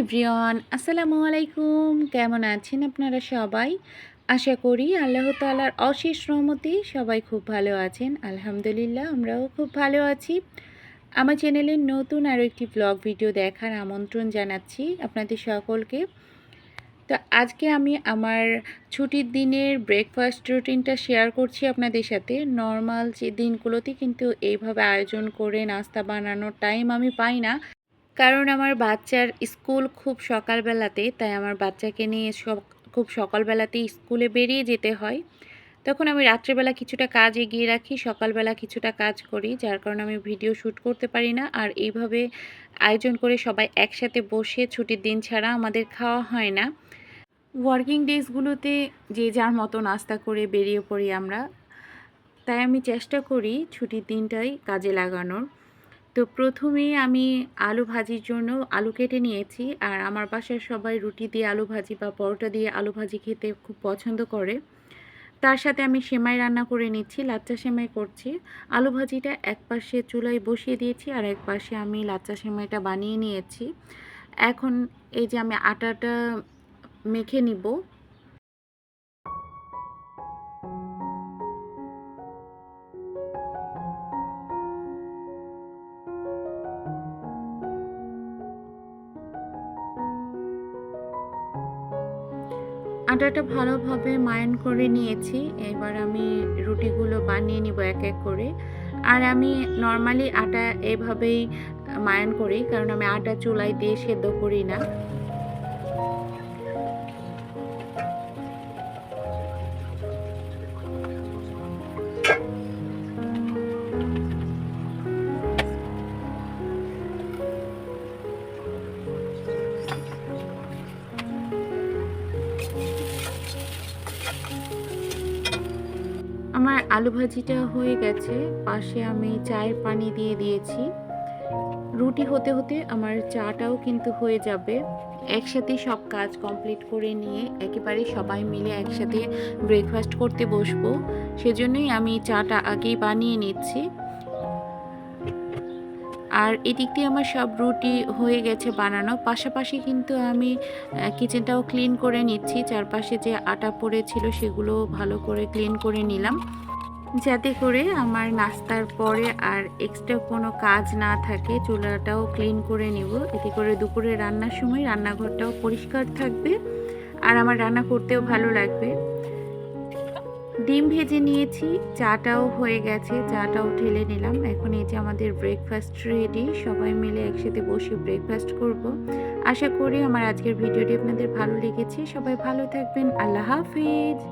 Everyone, আসসালামু আলাইকুম। কেমন আছেন আপনারা সবাই? আশা করি আল্লাহ তালার অশেষ রহমতে সবাই খুব ভালো আছেন। আলহামদুলিল্লাহ, আমরাও খুব ভালো আছি। আমার চ্যানেলের নতুন আরও একটি ব্লগ ভিডিও দেখার আমন্ত্রণ জানাচ্ছি আপনাদের সকলকে। তো আজকে আমি আমার ছুটির দিনের ব্রেকফাস্ট রুটিনটা শেয়ার করছি আপনাদের সাথে। নর্মাল যে দিনগুলোতে কিন্তু এইভাবে আয়োজন করে নাস্তা বানানোর টাইম আমি পাই না। কারণ আমার বাচ্চার স্কুল খুব সকালবেলাতে, তাই আমার বাচ্চাকে নিয়ে খুব সকালবেলাতেই স্কুলে বেরিয়ে যেতে হয়। তখন আমি রাত্রেবেলা কিছুটা কাজ এগিয়ে রাখি, সকালবেলা কিছুটা কাজ করি, যার কারণে আমি ভিডিও শ্যুট করতে পারি না। আর এইভাবে আয়োজন করে সবাই একসাথে বসে ছুটির দিন ছাড়া আমাদের খাওয়া হয় না। ওয়ার্কিং ডেজগুলোতে যে যার মতো নাস্তা করে বেরিয়ে পড়ি আমরা। তাই আমি চেষ্টা করি ছুটির দিনটাই কাজে লাগানোর। তো প্রথমে আমি আলু ভাজির জন্য আলু কেটে নিয়েছি। আর আমার বাসার সবাই রুটি দিয়ে আলু ভাজি বা পরোটা দিয়ে আলু ভাজি খেতে খুব পছন্দ করে। তার সাথে আমি সেমাই রান্না করে নিচ্ছি, লাচ্চা সেমাই করছি। আলু ভাজিটা এক পাশে চুলায় বসিয়ে দিয়েছি আর এক পাশে আমি লাচ্চা সেমাইটা বানিয়ে নিয়েছি। এখন এই যে আমি আটাটা মেখে নিব আটাটা ভালোভাবে মায়ন করে নিয়েছি। এবার আমি রুটিগুলো বানিয়ে নিব এক এক করে। আর আমি নর্মালি আটা এভাবেই মায়ন করি, কারণ আমি আটা চুলাই দিয়ে সেদ্ধ করি না। আমার আলু ভাজিটা হয়ে গেছে। পাশে আমি চায়ের পানি দিয়ে দিয়েছি। রুটি হতে হতে আমার চাটাও কিন্তু হয়ে যাবে। একসাথে সব কাজ কমপ্লিট করে নিয়ে একেবারে সবাই মিলে একসাথে ব্রেকফাস্ট করতে বসবো। সেজন্যই আমি চাটা আগেই বানিয়ে নিচ্ছি। আর এদিক দিয়ে আমার সব রুটি হয়ে গেছে বানানো। পাশাপাশি কিন্তু আমি কিচেনটাও ক্লিন করে নিচ্ছি। চারপাশে যে আটা পড়েছিল সেগুলো ভালো করে ক্লিন করে নিলাম। যাতে করে আমার নাস্তার পরে আর এক্সট্রা কোনো কাজ না থাকে, চুলাটাও ক্লিন করে নিব। এতে করে দুপুরে রান্নার সময় রান্নাঘরটাও পরিষ্কার থাকবে। আর আমার রান্না করতেও ভালো লাগবে। ডিম ভেজে নিয়েছি, চাটাও হয়ে গেছে, চাটাও ঠেলে নিলাম। এখন এই যে আমাদের ব্রেকফাস্ট রেডি সবাই মিলে একসাথে বসে ব্রেকফাস্ট করব। আশা করি আমার আজকের ভিডিওটি আপনাদের ভালো লেগেছে। সবাই ভালো থাকবেন। আল্লাহ হাফিজ।